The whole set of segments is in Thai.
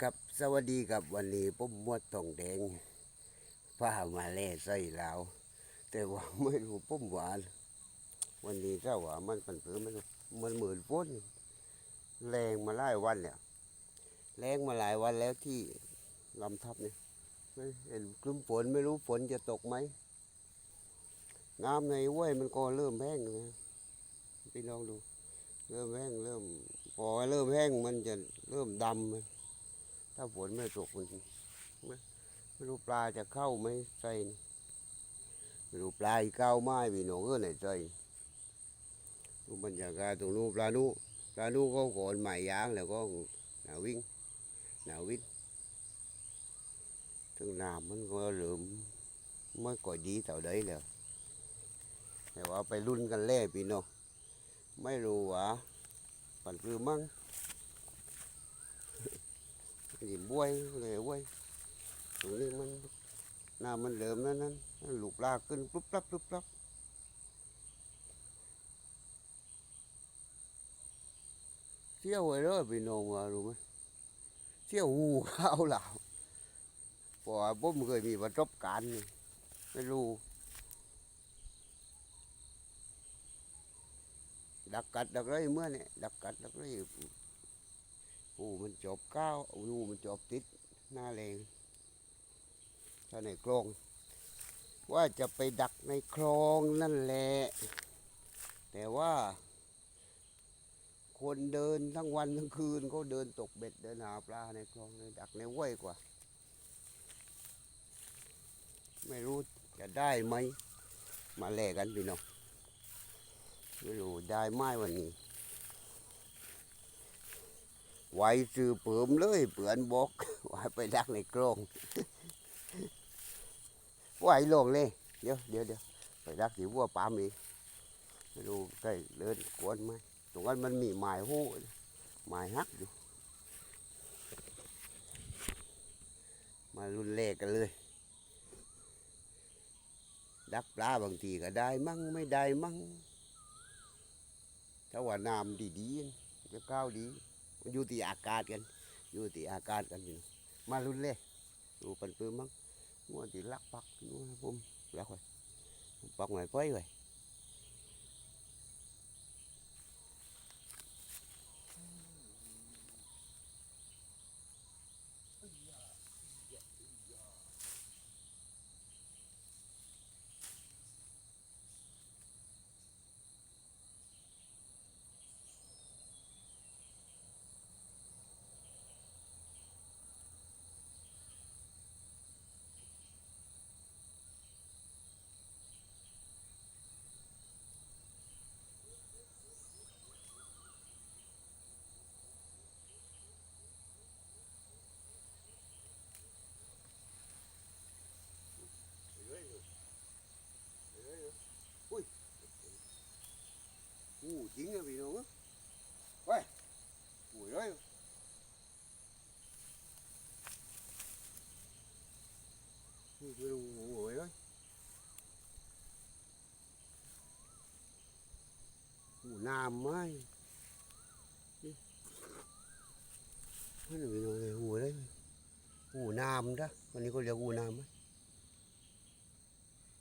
ครับสวัสดีครับวันนี้ผมมวดตองแดงพามาแล่ใส่ลาวแต่ว่าไม่รู้ผมหวานวันนี้ถ้าว่ามันเป็นเผือมันมันหมื่นฝนแรงมาหลายวันแล้วแรงมาหลายวันแล้วที่ลำทับเนี่ยเห็นกลุ่มฝนไม่รู้ฝนจะตกไหมน้ำในห้วยมันก็เริ่มแห้งนะพี่น้องดู เริ่มแห้งเริ่มพอเริ่มแห้งมันจะเริ่มดำ ถ้าฝนไม่ตกมันไม่รู้ปลาจะเข้าไหมใส่ไม่รู้ปลาอีกเข้าไม้พี่น้องเออไหนใส่ดูบรรยากาศตรงนู้นปลานู้ปลานู้ก่อนใหม่ยางแล้วก็หนาวิ่งหนาวิ่งถึงน้ำมันก็เหลืมไม่ก่อยดีเท่าใดแล้วแต่ว่าไปรุ่นกันแล่พี่น้องไม่รู้ว่าปันปลือมั่ง gì buôi này buôi tụi นี้มันน้ำมันเหลิมนั้นนั้นลูกลากขึ้นปุ๊บปั๊บปุ๊บปั๊บเที่ยวไปเรื่อยพี่น้องว่ารู้ไหมเที่ยวหูข้าวเหล่าพราะว่าผมเคยมีประสบการณ์นี่ไม่รู้ดักกัดดักไรเมื่อเนี่ยดักกัดดักไร ปูมันจบก้าวนูมันจบติดหน้าแรงถ้าในคลองว่าจะไปดักในคลองนั่นแหละ แต่ว่า คนเดินทั้งวันทั้งคืนเขาเดินตกเบ็ดเดินหาปลาในคลองเลยดักในห้วยกว่า ไม่รู้จะได้ไหม มาแลกกันพี่น้องไม่รู้ได้ไหมวันนี้ ไว้ซื้อเปิมเลยเปือนบอกไว้ไปดักในกรงไว้ลงเลยเดี๋ยวเดี๋ยวเดี๋ยวไปดักที่วัวปามอีกไม่รู้ได้เดินกวนไหมตรงนั้นมันมีหมายหู้หมายฮักอยู่ มารุนแรกกันเลย ดักปลาบางทีก็ได้มั่งไม่ได้มั่งถ้าว่าน้ำดีๆจะก้าวดี อยู่ที่อากาศกัน อยู่ที่อากาศกันอยู่มาลุ้นเลยดูปันปื้มมั้งมัวที่ลักปักนู้นผมลักไว้ปักไว้เพ้ยไว้อู้จริงอะพี่น้องอะไปโอ้ยเอ้ยนี่พี่น้อยเอ้ยหูน้ำไห มนี่นี่พี่น้องเลยหูเลยหูน้ำนะวันนี้เขาเรียกหูน้ำไหม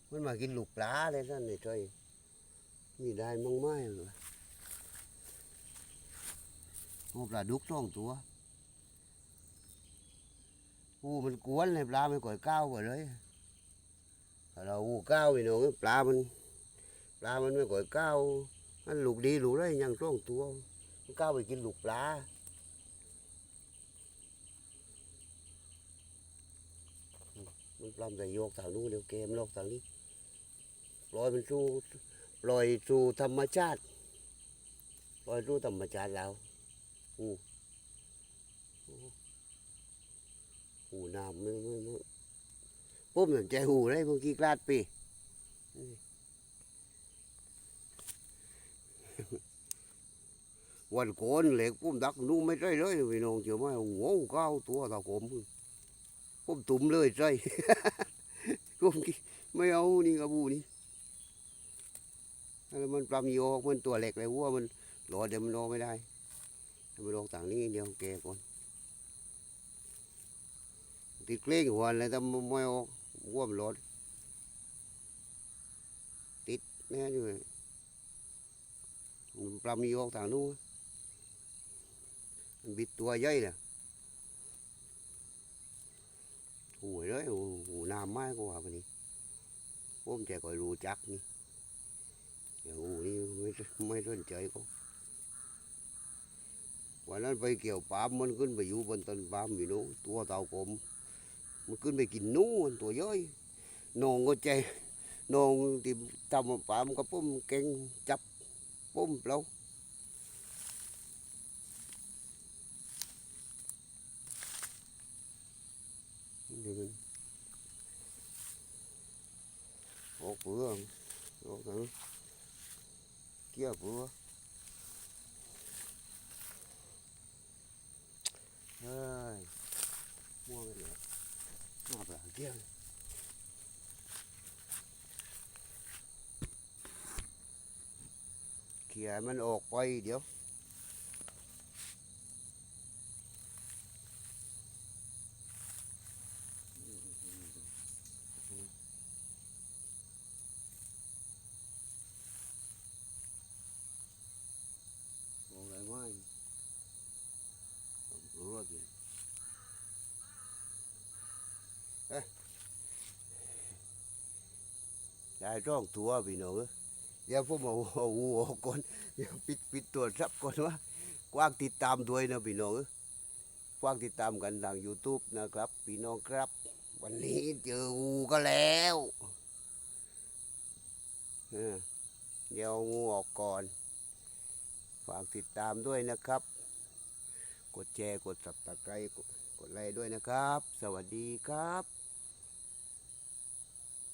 มันมากินลูกปลาเลยท่านนี่ช่วยมีได้มั่ งไหมหรือโอ้ปลาดุกสองตัวโอ้มันกวนเลยปลามันก่อยก้าวกว่าเลยเราอูก้าวไปหนูปลามันปลามันไม่ก่อยก้าวมันลูกดีลูกได้ยังสองตัวมันก้าวไปกินลูกปลามันปลาแต่โยกทางนู้นเดี๋ยวเกมโลกทางนี้ลอยมันสู้ลอยสู่ธรรมชาติลอยสู่ธรรมชาติแล้ว อู้หูหูน้ำมันมันมันปุ๊บหนึ่งใจหูเลยเมื่อกี้กลาดปีวันก่อนเหล็กปุ้มดักนู่ไม่ได้เลยพี่น้องเชื่อไหมโอ้โหเก้าตัวตาผมปุ้มตุ่มเลยใจปุ้มกี้ไม่เอานี่กระบูนี่แล้วมันปลามีโออกมันตัวเล็กเลยวัวมันหลอดเดี๋ยวมันโอไม่ได้ มันลงต่างนี้เดียวแกก่อนติดเกล้งหัวเลยแต่ไม่ออกว่วมรถติดแน่อยู่มันปลามีออกทางนู้นบิดตัวใหญ่น่ะโอ้ยเลยโอ้โหน้ำไม้ก็ว่าปนี้ผมใจก็รู้จักนี่เดี๋ยวโอ้โหนี่ไม่ไม่สนใจก็ วันนั้นไปเกี่ยวปลามมันขึ้นไปอยู่บนต้นปาล์มอยู่นู้นตัวเต่ากลมมันขึ้นไปกินนู้นตัวย่อยนองก็ใจนองที่ทำปลามันก็ปุ้มเก่งจับปุ้มเรานี่มันออกเปลือกออกถึงเกี่ยวเปลือก เฮ้ยม่วไปเลยมาเปล่าเกี่ยวเขี่ยมันออกไปเดี๋ยวโอ้ยไม่รู้ว่ากิน ได้ ร่องตัวพี่น้องเดี๋ยวผมเอาเอาหูออกก่อนเดี๋ยวปิดปิดตัวรับก่อนว่ากว้างติดตามด้วยนะพี่น้องกว้างติดตามกันทาง YouTube นะครับ พี่น้องครับ วันนี้เจองูก็แล้วเดี๋ยวเอางูออกก่อน ฝากติดตามด้วยนะครับ กดแชร์กดสับตะไคร้กดไลค์ด้วยนะครับ สวัสดีครับ